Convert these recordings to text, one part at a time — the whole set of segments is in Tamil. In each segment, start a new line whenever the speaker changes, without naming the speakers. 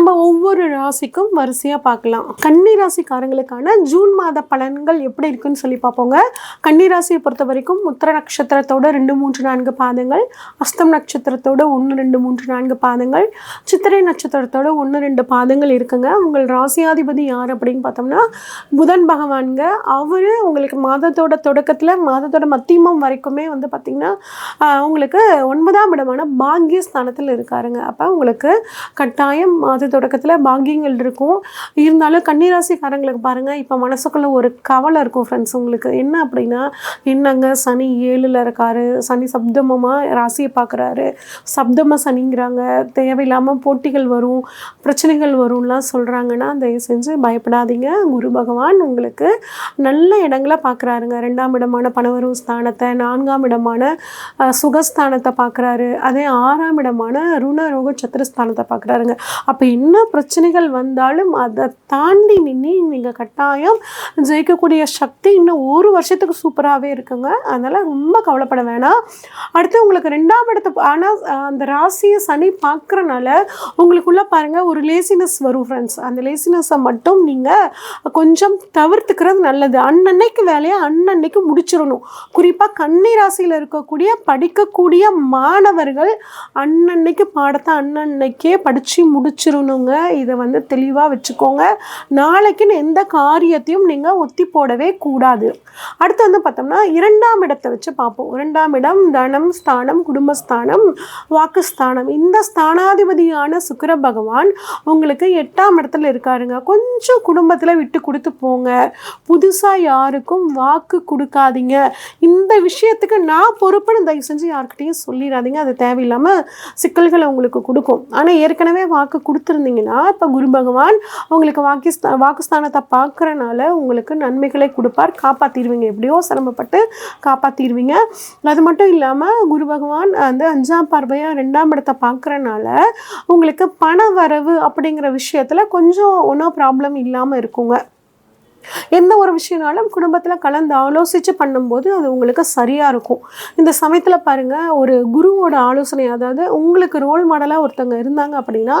நம்ம ஒவ்வொரு ராசிக்கும் வரிசையாக பார்க்கலாம். கன்னி ராசிக்காரங்களுக்கான ஜூன் மாத பலன்கள் எப்படி இருக்குன்னு சொல்லி பார்ப்போங்க. கன்னி ராசியை பொறுத்த வரைக்கும் உத்திர நட்சத்திரத்தோட ரெண்டு மூன்று நான்கு பாதங்கள் அஸ்தம் நட்சத்திரத்தோட ஒன்று ரெண்டு மூன்று நான்கு பாதங்கள் சித்திரை நட்சத்திரத்தோட ஒன்று ரெண்டு பாதங்கள் இருக்குங்க. உங்கள் ராசியாதிபதி யார் அப்படின்னு பார்த்தோம்னா புதன் பகவான்ங்க. அவர் உங்களுக்கு மாதத்தோட தொடக்கத்தில் மாதத்தோட மத்தியமம் வரைக்குமே வந்து பார்த்திங்கன்னா உங்களுக்கு ஒன்பதாம் இடமான பாக்கிய ஸ்தானத்தில் இருக்காருங்க. அப்போ உங்களுக்கு கட்டாயம் மாத தொடக்கத்தில் பாக்கியங்கள் இருக்கும். இருந்தாலும் கன்னிராசிக்காரங்களுக்கு பாருங்கள் இப்போ மனசுக்குள்ளே ஒரு கவலை இருக்கும் ஃப்ரெண்ட்ஸ் உங்களுக்கு. என்ன அப்படின்னா என்னங்க சனி ஏழில் இருக்காரு சனி சப்தமமாக ராசியை பார்க்குறாரு சப்தம சனிங்கிறாங்க தேவையில்லாமல் போட்டிகள் வரும் பிரச்சனைகள் வரும்லாம் சொல்கிறாங்கன்னா தயவு செஞ்சு பயப்படாதீங்க. குரு பகவான் உங்களுக்கு நல்ல இடங்களை பார்க்குறாருங்க ரெண்டாம் இடமான பணவரும் ஸ்தானத்தை நான்காம் இடமான சுகஸ்தானத்தை பார்க்குறாரு அதே ஆறாம் இடமான ருணரோக சத்திரஸ்தானத்தை பார்க்குறாருங்க அப்போ என்ன பிரச்சனைகள் வந்தாலும் அதை தாண்டி நின்று நீங்கள் கட்டாயம் ஜெயிக்கக்கூடிய சக்தி இன்னும் ஒரு வருஷத்துக்கு சூப்பராகவே இருக்குங்க. அதனால் ரொம்ப கவலைப்பட வேணாம். அடுத்து உங்களுக்கு ரெண்டாம் இடத்து ஆனால் அந்த ராசியை சனி பார்க்குறனால உங்களுக்குள்ள பாருங்கள் ஒரு லேசினஸ் வரும் ஃப்ரெண்ட்ஸ் அந்த லேசினஸை மட்டும் நீங்கள் கொஞ்சம் தவிர்த்துக்கிறது நல்லது. அன்னன்னைக்கு வேலையை அன்னன்னைக்கு முடிச்சிடணும். குறிப்பாக கன்னி ராசியில் இருக்கக்கூடிய படிக்கக்கூடிய மாணவர்கள் அன்னன்னைக்கு பாடத்தை அன்னன்னைக்கே படித்து முடிச்சிடணும். முடிச்சிடணுங்க இதை வந்து தெளிவாக வச்சுக்கோங்க. நாளைக்குன்னு எந்த காரியத்தையும் நீங்கள் ஒத்தி போடவே கூடாது. அடுத்து வந்து பார்த்தோம்னா இரண்டாம் இடத்தை வச்சு பார்ப்போம். இரண்டாம் இடம் தனம் ஸ்தானம் குடும்பஸ்தானம் வாக்குஸ்தானம். இந்த ஸ்தானாதிபதியான சுக்கர பகவான் உங்களுக்கு எட்டாம் இடத்துல இருக்காருங்க. கொஞ்சம் குடும்பத்தில் விட்டு கொடுத்து போங்க. புதுசாக யாருக்கும் வாக்கு கொடுக்காதீங்க. இந்த விஷயத்துக்கு நான் பொறுப்புன்னு தயவு செஞ்சு யாருக்கிட்டையும் சொல்லிடாதீங்க. அது தேவையில்லாமல் சிக்கல்களை உங்களுக்கு கொடுக்கும். ஆனால் ஏற்கனவே வாக்கு கொடுத்துருந்தீங்கன்னா இப்போ குரு பகவான் உங்களுக்கு வாக்கிஸ்தா வாக்குஸ்தானத்தை பார்க்குறனால உங்களுக்கு நன்மைகளை கொடுப்பார். காப்பாற்றிடுவீங்க எப்படியோ சிரமப்பட்டு காப்பாற்றிடுவீங்க அது மட்டும் இல்லாமல் குரு பகவான் வந்து அஞ்சாம் பார்வையாக ரெண்டாம் இடத்தை பார்க்குறனால உங்களுக்கு பண வரவு அப்படிங்கிற விஷயத்தில் கொஞ்சம் ஒன்றும் ப்ராப்ளம் இல்லாமல் இருக்குங்க. எந்த ஒரு விஷயம்னாலும் குடும்பத்தில் கலந்து ஆலோசித்து பண்ணும்போது அது உங்களுக்கு சரியாக இருக்கும். இந்த சமயத்தில் பாருங்கள் ஒரு குருவோட ஆலோசனை அதாவது உங்களுக்கு ரோல் மாடலாக ஒருத்தங்க இருந்தாங்க அப்படின்னா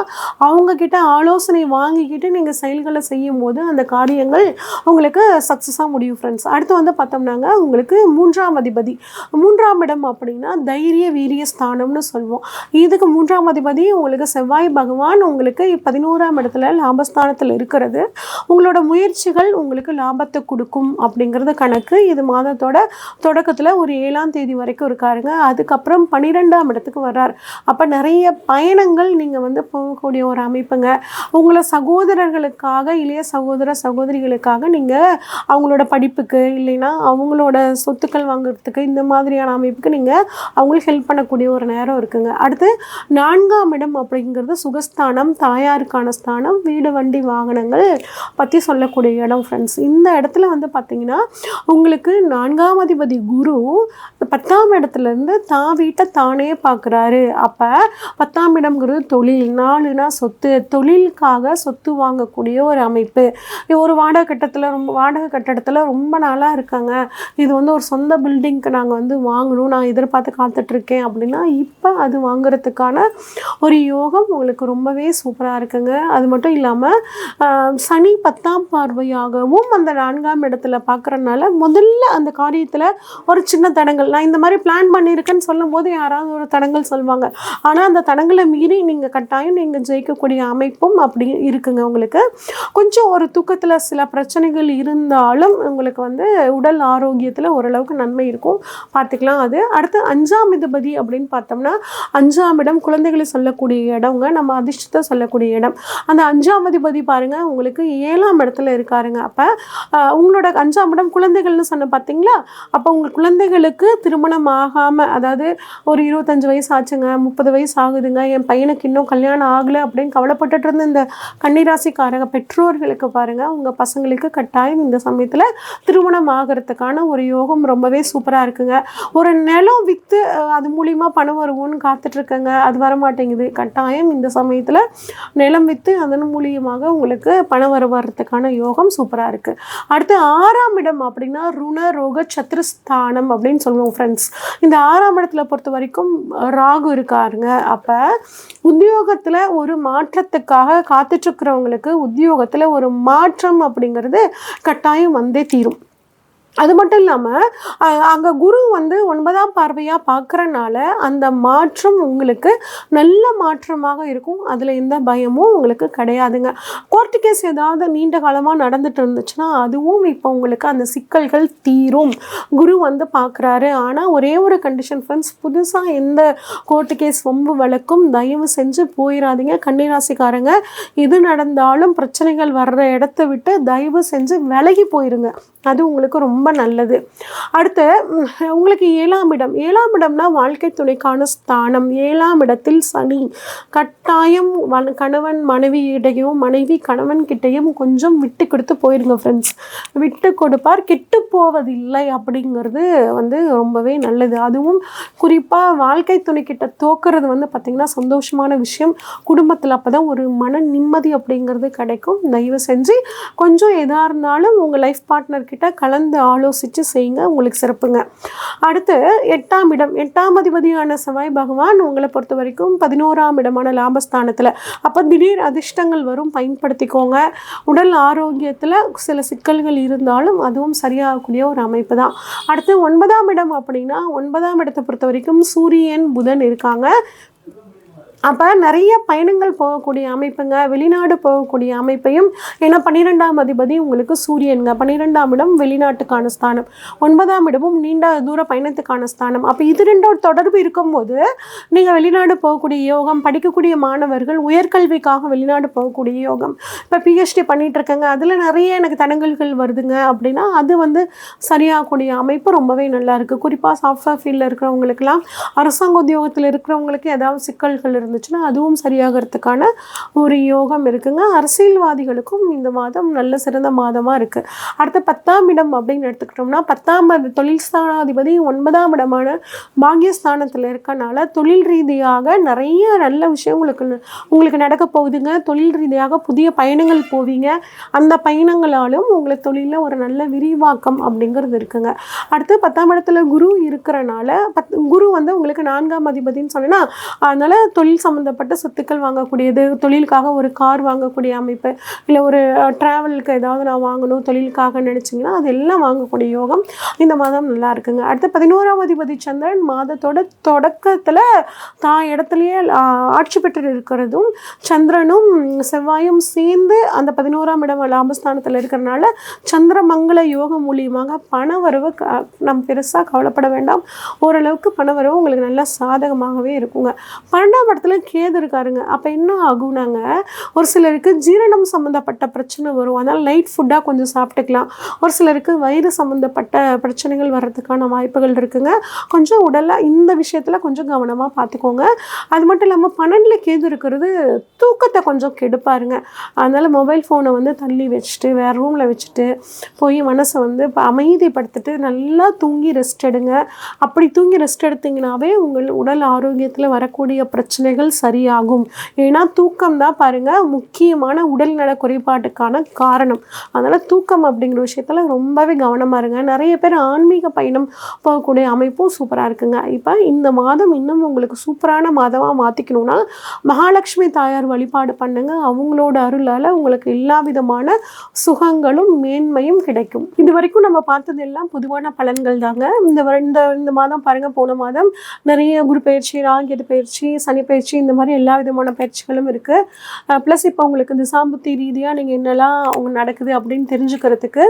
அவங்கக்கிட்ட ஆலோசனை வாங்கிக்கிட்டு நீங்கள் செயல்களை செய்யும் போது அந்த காரியங்கள் உங்களுக்கு சக்ஸஸாக முடியும் ஃப்ரெண்ட்ஸ் அடுத்து வந்து பார்த்தோம்னாங்க உங்களுக்கு மூன்றாம் அதிபதி. மூன்றாம் இடம் அப்படின்னா தைரிய வீரிய ஸ்தானம்னு சொல்லுவோம் இதுக்கு மூன்றாம் அதிபதி உங்களுக்கு செவ்வாய் பகவான் உங்களுக்கு பதினோராம் இடத்துல லாபஸ்தானத்தில் இருக்கிறது. உங்களோட முயற்சிகள் உங்களுக்கு லாபத்தை கொடுக்கும் அப்படிங்கிறது கணக்கு. இது மாதத்தோட தொடக்கத்தில் ஒரு ஏழாம் தேதி வரைக்கும் இருக்காருங்க. அதுக்கப்புறம் பன்னிரெண்டாம் இடத்துக்கு வர்றார். அப்போ நிறைய பயணங்கள் நீங்கள் வந்து போகக்கூடிய ஒரு அமைப்புங்க. உங்களை சகோதரர்களுக்காக இளைய சகோதர சகோதரிகளுக்காக நீங்கள் அவங்களோட படிப்புக்கு இல்லைன்னா அவங்களோட சொத்துக்கள் வாங்குறதுக்கு இந்த மாதிரியான அமைப்புக்கு நீங்கள் அவங்களுக்கு ஹெல்ப் பண்ணக்கூடிய ஒரு நேரம் இருக்குங்க. அடுத்து நான்காம் இடம் அப்படிங்கிறது சுகஸ்தானம் தாயாருக்கான ஸ்தானம் வீடு வண்டி வாகனங்கள் பற்றி சொல்லக்கூடிய இடம் ஃப்ரெண்ட்ஸ் இந்த இடத்துல வந்து பார்த்தீங்கன்னா உங்களுக்கு நான்காம் அதிபதி குரு பத்தாம் இடத்துலேருந்து தான் வீட்டை தானே பார்க்குறாரு. அப்போ பத்தாம் இடம்ங்கிறது தொழில் நாலுனா சொத்து தொழிலுக்காக சொத்து வாங்கக்கூடிய ஒரு அமைப்பு. ஒரு வாடகை கட்டத்தில் ரொம்ப வாடகை கட்டடத்தில் ரொம்ப நாளாக இருக்காங்க. இது வந்து ஒரு சொந்த பில்டிங்க்கு நாங்கள் வந்து வாங்கணும் நான் எதிர்பார்த்து காத்துட்ருக்கேன் அப்படின்னா இப்போ அது வாங்குறதுக்கான ஒரு யோகம் உங்களுக்கு ரொம்பவே சூப்பராக இருக்குங்க. அது மட்டும் இல்லாமல் சனி பத்தாம் பார்வையாகவும் அந்த நான்காம் இடத்துல பார்க்குறனால முதல்ல அந்த காரியத்தில் ஒரு சின்ன தடங்கள்லாம் நான் இந்த மாதிரி பிளான் பண்ணியிருக்கேன்னு சொல்லும்போது யாராவது ஒரு தடங்கள் சொல்லுவாங்க ஆனால் அந்த தடங்களை மீறி நீங்கள் கட்டாயம் நீங்கள் ஜெயிக்கக்கூடிய அமைப்பும் அப்படி இருக்குங்க உங்களுக்கு. கொஞ்சம் ஒரு தூக்கத்தில் சில பிரச்சனைகள் இருந்தாலும் உங்களுக்கு வந்து உடல் ஆரோக்கியத்தில் ஓரளவுக்கு நன்மை இருக்கும். பார்த்துக்கலாம் அது. அடுத்து அஞ்சாம் இதுபதி அப்படின்னு பார்த்தோம்னா அஞ்சாம் இடம் குழந்தைகளை சொல்லக்கூடிய இடம்ங்க. நம்ம அதிர்ஷ்டத்தை சொல்லக்கூடிய இடம். அந்த அஞ்சாம் அதிபதி பாருங்கள் உங்களுக்கு ஏழாம் இடத்துல இருக்காருங்க. அப்போ உங்களோட அஞ்சாம் இடம் குழந்தைகள்னு சொன்ன பார்த்தீங்களா? அப்போ உங்கள் குழந்தைகளுக்கு திருமணம் ஆகாமல் அதாவது ஒரு இருபத்தஞ்சு வயசு ஆச்சுங்க முப்பது வயசு ஆகுதுங்க என் பையனுக்கு இன்னும் கல்யாணம் ஆகலை அப்படின்னு கவலைப்பட்டுட்டு இருந்த இந்த கன்னிராசிக்காரங்க பெற்றோர்களுக்கு பாருங்கள் உங்கள் பசங்களுக்கு கட்டாயம் இந்த சமயத்தில் திருமணம் ஆகிறதுக்கான ஒரு யோகம் ரொம்பவே சூப்பராக இருக்குங்க. ஒரு நிலம் விற்று அது மூலிமா பணம் வருவோன்னு காத்துட்ருக்கேங்க அது வர மாட்டேங்குது கட்டாயம் இந்த சமயத்தில் நிலம் விற்று அதன் மூலியமாக உங்களுக்கு பணம் வர வர்றதுக்கான யோகம் சூப்பராக இருக்குது அடுத்து ஆறாம் இடம் அப்படின்னா ருண ரோக சத்ருஸ்தானம் அப்படின்னு சொல்லுவோம் ஃப்ரெண்ட்ஸ் இந்த ஆறாம் இடத்துல பொறுத்த வரைக்கும் ராகு இருக்காருங்க. அப்போ உத்தியோகத்தில் ஒரு மாற்றத்துக்காக காத்துட்ருக்கிறவங்களுக்கு உத்தியோகத்தில் ஒரு மாற்றம் அப்படிங்கிறது கட்டாயம் வந்தே தீரும். அது மட்டும் இல்லாமல் அங்கே குரு வந்து ஒன்பதாம் பார்வையாக பார்க்குறனால அந்த மாற்றம் உங்களுக்கு நல்ல மாற்றமாக இருக்கும். அதில் எந்த பயமும் உங்களுக்கு கிடையாதுங்க. கோர்ட்டு கேஸ் ஏதாவது நீண்ட காலமாக நடந்துட்டு இருந்துச்சுன்னா அதுவும் இப்போ உங்களுக்கு அந்த சிக்கல்கள் தீரும். குரு வந்து பார்க்குறாரு ஆனால் ஒரே ஒரு கண்டிஷன் ஃப்ரெண்ட்ஸ் புதுசாக எந்த கோர்ட்டு கேஸ் வம்பு வழக்கும் தயவு செஞ்சு போயிடாதீங்க கன்னிராசிக்காரங்க எது நடந்தாலும் பிரச்சனைகள் வர்ற இடத்த விட்டு தயவு செஞ்சு விலகி போயிருங்க. அது உங்களுக்கு ரொம்ப நல்லது. அடுத்து உங்களுக்கு ஏழாம் இடம். ஏழாம் இடம்னா வாழ்க்கை துணைக்கான ஸ்தானம். ஏழாம் இடத்தில் சனி. கட்டாயம் கணவன் கணவன் மனைவியிடையும் மனைவி கணவன் கிட்டையும் கொஞ்சம் விட்டு கொடுத்து போயிருங்க ஃப்ரெண்ட்ஸ் விட்டு கொடுப்பார் கெட்டு போவதில்லை அப்படிங்கிறது வந்து ரொம்பவே நல்லது. அதுவும் குறிப்பாக வாழ்க்கை துணை கிட்ட தோக்குறது வந்து பார்த்திங்கன்னா சந்தோஷமான விஷயம். குடும்பத்தில் அப்போ தான் ஒரு மன நிம்மதி அப்படிங்கிறது கிடைக்கும். தயவு செஞ்சு கொஞ்சம் எதாக இருந்தாலும் உங்கள் லைஃப் பார்ட்னர் கிட்ட கலந்து ஆலோசித்து செய்யுங்க உங்களுக்கு சிறப்புங்க. அடுத்து எட்டாம் இடம். எட்டாம் அதிபதியான செவ்வாய் பகவான் உங்களை பொறுத்த வரைக்கும் பதினோராம் இடமான லாபஸ்தானத்தில். அப்போ திடீர் அதிர்ஷ்டங்கள் வரும் பயன்படுத்திக்கோங்க. உடல் ஆரோக்கியத்தில் சில சிக்கல்கள் இருந்தாலும் அதுவும் சரியாகக்கூடிய ஒரு அமைப்பு தான் அடுத்து ஒன்பதாம் இடம் அப்படின்னா ஒன்பதாம் இடத்தை பொறுத்த வரைக்கும் சூரியன் புதன் இருக்காங்க. அப்போ நிறைய பயணங்கள் போகக்கூடிய அமைப்புங்க. வெளிநாடு போகக்கூடிய அமைப்பையும் ஏன்னா பன்னிரெண்டாம் அதிபதி உங்களுக்கு சூரியனுங்க. பன்னிரெண்டாம் இடம் வெளிநாட்டுக்கான ஸ்தானம். ஒன்பதாம் இடமும் நீண்ட தூர பயணத்துக்கான ஸ்தானம். அப்போ இது ரெண்டோட தொடர்பு இருக்கும்போது நீங்கள் வெளிநாடு போகக்கூடிய யோகம் படிக்கக்கூடிய மாணவர்கள் உயர்கல்விக்காக வெளிநாடு போகக்கூடிய யோகம். இப்போ பிஹெச்டி பண்ணிகிட்டு இருக்கேங்க அதில் நிறைய எனக்கு தடங்கல்கள் வருதுங்க அப்படின்னா அது வந்து சரியாகக்கூடிய அமைப்பு ரொம்பவே நல்லாயிருக்கு குறிப்பாக சாஃப்ட்வேர் ஃபீல்டில் இருக்கிறவங்களுக்கெல்லாம் அரசாங்க உத்தியோகத்தில் இருக்கிறவங்களுக்கு ஏதாவது சிக்கல்கள் இருந்துச்சுன்னா அதுவும் சரியாகிறதுக்கான ஒரு யோகம் இருக்குங்க. அரசியல்வாதிகளுக்கும் இந்த மாதம் நல்ல சிறந்த மாதமாக இருக்குது அடுத்த பத்தாம் இடம் அப்படின்னு எடுத்துக்கிட்டோம்னா பத்தாம் தொழில் ஸ்தானாதிபதி ஒன்பதாம் இடமான பாக்கியஸ்தானத்தில் இருக்கனால தொழில் ரீதியாக நிறைய நல்ல விஷயம் உங்களுக்கு உங்களுக்கு நடக்க போகுதுங்க. தொழில் ரீதியாக புதிய பயணங்கள் போவீங்க. அந்த பயணங்களாலும் உங்களுக்கு தொழிலில் ஒரு நல்ல விரிவாக்கம் அப்படிங்கிறது இருக்குங்க. அடுத்து பத்தாம் இடத்துல குரு இருக்கிறனால பத் குரு வந்து உங்களுக்கு நான்காம் அதிபதின்னு சொன்னேன்னா அதனால் தொழில் சம்மந்தப்பட்ட சொத்துக்கள் வாங்கக்கூடியது தொழிலுக்காக ஒரு கார் வாங்கக்கூடிய அமைப்பு இல்லை ஒரு ட்ராவலுக்கு ஏதாவது நான் வாங்கணும் தொழிலுக்காக நினச்சிங்கன்னா அதெல்லாம் வாங்கக்கூடிய யோகம் இந்த மாதம் நல்லா இருக்குங்க. அடுத்து பதினோராம் அதிபதி சந்திரன் மாதத்தோட தொடக்கத்தில் தான் இடத்துலையே ஆட்சி பெற்று இருக்கிறதும் சந்திரனும் செவ்வாயும் சேர்ந்து அந்த பதினோராம் இடம் லாபஸ்தானத்தில் இருக்கிறனால சந்திரமங்கல யோகம் மூலியமாக பண வரவு க- நம்ம பெருசாக கவலைப்பட வேண்டாம். ஓரளவுக்கு பண வரவு உங்களுக்கு நல்லா சாதகமாகவே இருக்குங்க. பன்னெண்டாம் இடத்துல கேது இருக்காருங்க. அப்போ என்ன ஆகும்னாங்க ஒரு சிலருக்கு ஜீரணம் சம்மந்தப்பட்ட பிரச்சனை வரும். அதனால் லைட் ஃபுட்டாக கொஞ்சம் சாப்பிட்டுக்கலாம். ஒரு சிலருக்கு வயிறு சம்மந்தப்பட்ட பிரச்சனைகள் வர்றதுக்கான வாய்ப்புகள் இருக்குங்க. கொஞ்சம் உடலாக இந்த விஷயத்தில் கொஞ்சம் கவனமாக பார்த்துக்கோங்க அது மட்டும் இல்லாமல் பன்னெண்டில் கேது இருக்கிறது தூக்கத்தை கொஞ்சம் கெடுப்பாருங்க. அதனால் மொபைல் ஃபோனை வந்து தள்ளி வச்சுட்டு வேறு ரூமில் வச்சுட்டு போய் மனசை வந்து அமைதிப்படுத்திட்டு நல்லா தூங்கி ரெஸ்ட் எடுங்க. அப்படி தூங்கி ரெஸ்ட் எடுத்தீங்கன்னாவே உங்கள் உடல் ஆரோக்கியத்தில் வரக்கூடிய பிரச்சனைகள் பிரச்சனைகள் சரியாகும். ஏன்னா தூக்கம் தான் பாருங்கள் முக்கியமான உடல்நல குறைபாட்டுக்கான காரணம். அதனால் தூக்கம் அப்படிங்கிற விஷயத்தில் ரொம்பவே கவனமாக இருங்க. நிறைய பேர் ஆன்மீக பயணம் போகக்கூடிய அமைப்பும் சூப்பராக இருக்குங்க. இப்போ இந்த மாதம் இன்னும் உங்களுக்கு சூப்பரான மாதமாக மாற்றிக்கணும்னா மகாலட்சுமி தாயார் வழிபாடு பண்ணுங்க. அவங்களோட அருளால் உங்களுக்கு எல்லா விதமான சுகங்களும் மேன்மையும் கிடைக்கும். இது வரைக்கும் நம்ம பார்த்தது எல்லாம் பொதுவான பலன்கள் தாங்க. இந்த இந்த இந்த மாதம் பாருங்கள் போன மாதம் நிறைய குரு பயிற்சி ராகியது பயிற்சி சனி பயிற்சி இந்த மாதிரி எல்லா விதமான பயிற்சிகளும் இருக்குது ப்ளஸ் இப்போ உங்களுக்கு இந்த சாம்புத்தி ரீதியாக நீங்கள் என்னெல்லாம் அவங்க நடக்குது அப்படின்னு தெரிஞ்சுக்கிறதுக்கு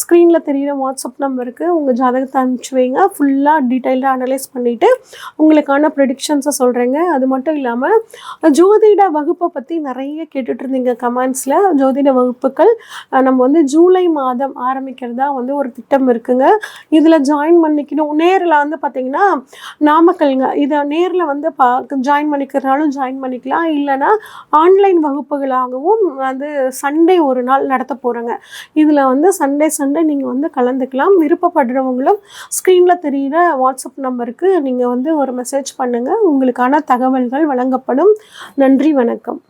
ஸ்க்ரீனில் தெரியிற வாட்ஸ்அப் நம்பருக்கு உங்கள் ஜாதகத்தை அனுப்பிச்சி வைங்க. ஃபுல்லாக டீட்டெயில்டாக அனலைஸ் பண்ணிவிட்டு உங்களுக்கான ப்ரெடிக்ஷன்ஸை சொல்கிறேங்க அது மட்டும் இல்லாமல் ஜோதிட வகுப்பை பற்றி நிறைய கேட்டுட்டு இருந்தீங்க கமெண்ட்ஸில் ஜோதிட வகுப்புகள் நம்ம வந்து ஜூலை மாதம் ஆரம்பிக்கிறதா வந்து ஒரு திட்டம் இருக்குங்க. இதில் ஜாயின் பண்ணிக்கணும். நேரில் வந்து பார்த்தீங்கன்னா நாமக்கல்ங்க இதை நேரில் வந்து பா ஜாயின் பண்ணிக்கிறனாலும் ஜாயின் பண்ணிக்கலாம். இல்லைன்னா ஆன்லைன் வகுப்புகளாகவும் வந்து சண்டே ஒரு நாள் நடத்த போகிறோங்க இதில் வந்து சண்டே சண்டே நீங்கள் வந்து கலந்துக்கலாம். விருப்பப்படுறவங்களும் ஸ்க்ரீனில் தெரிகிற வாட்ஸ்அப் நம்பருக்கு நீங்கள் வந்து ஒரு மெசேஜ் பண்ணுங்கள் உங்களுக்கான தகவல்கள் வழங்கப்படும். நன்றி வணக்கம்.